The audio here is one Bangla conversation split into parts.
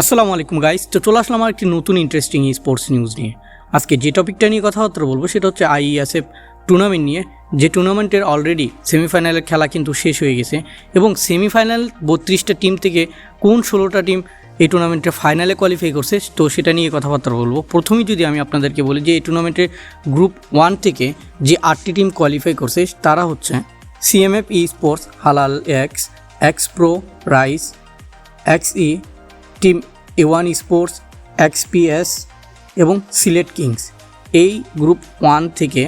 আসসালামু আলাইকুম গাইস তো চলে আসলাম আমার একটি নতুন ইন্টারেস্টিং স্পোর্টস নিউজ নিয়ে। আজকে যে টপিকটা নিয়ে কথাবার্তা বলব, সেটা হচ্ছে আইএসএফ টুর্নামেন্ট নিয়ে। যে টুর্নামেন্টের অলরেডি সেমিফাইনালের খেলা কিন্তু শেষ হয়ে গেছে। এবং সেমিফাইনাল বত্রিশটা টিম থেকে কোন ষোলোটা টিম এই টুর্নামেন্টে ফাইনালে কোয়ালিফাই করছে, তো সেটা নিয়ে কথাবার্তা বলব। প্রথমেই যদি আমি আপনাদেরকে বলি যে, এই টুর্নামেন্টের গ্রুপ ওয়ান থেকে যে আটটি টিম কোয়ালিফাই করছে, তারা হচ্ছে সিএমএফ ই স্পোর্টস হালাল X X pro rise X E team A one sports XPS এবং সিলেট কিংস এই গ্রুপ ওয়ান থেকে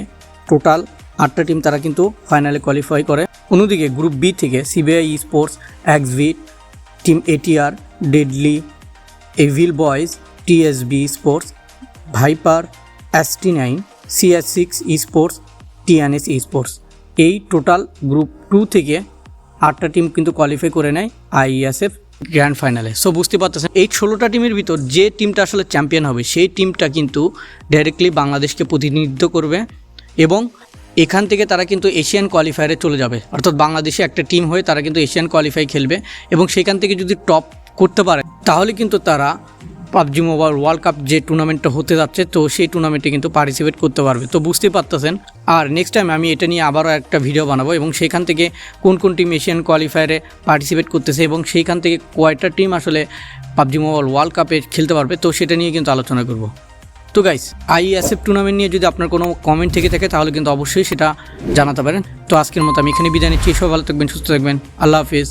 টোটাল আটটা টিম তারা কিন্তু ফাইনালে কোয়ালিফাই করে। অন্যদিকে গ্রুপ বি থেকে CBI sports Xvit team ATR deadly evil boys TSB sports viper ST nine CS six sports TNS sports এই টোটাল গ্রুপ টু থেকে আটটা টিম কিন্তু কোয়ালিফাই করে নেয় আইএসএফ গ্র্যান্ড ফাইনালে সো বুঝতে পারতেছেন, এই ষোলোটা টিমের ভিতর যে টিমটা আসলে চ্যাম্পিয়ন হবে, সেই টিমটা কিন্তু ডাইরেক্টলি বাংলাদেশকে প্রতিনিধিত্ব করবে এবং এখান থেকে তারা কিন্তু এশিয়ান কোয়ালিফায়ারে চলে যাবে। অর্থাৎ বাংলাদেশে একটা টিম হয়ে তারা কিন্তু এশিয়ান কোয়ালিফাই খেলবে এবং সেখান থেকে যদি টপ করতে পারে, তাহলে কিন্তু তারা পাবজি মোবাইল ওয়ার্ল্ড কাপ যে টুর্নামেন্টটা হতে যাচ্ছে, তো সেই টুর্নামেন্টে কিন্তু পার্টিসিপেট করতে পারবে। তো বুঝতেই পারতেছেন আর নেক্সট টাইম আমি এটা নিয়ে আবারও একটা ভিডিও বানাবো এবং সেখান থেকে কোন কোন টিম এশিয়ান কোয়ালিফায়ারে পার্টিসিপেট করতেছে এবং সেইখান থেকে কয়টা টিম আসলে পাবজি মোবাইল ওয়ার্ল্ড কাপে খেলতে পারবে, তো সেটা নিয়ে কিন্তু আলোচনা করব। তো গাইস আই আইএসএফ টুর্নামেন্ট নিয়ে যদি আপনার কোনো কমেন্ট থেকে থাকে, তাহলে কিন্তু অবশ্যই সেটা জানাতে পারেন। তো আজকের মতো আমি এখানে বিদায় নিচ্ছি। সবাই ভালো থাকবেন, সুস্থ থাকবেন। আল্লাহ হাফিজ।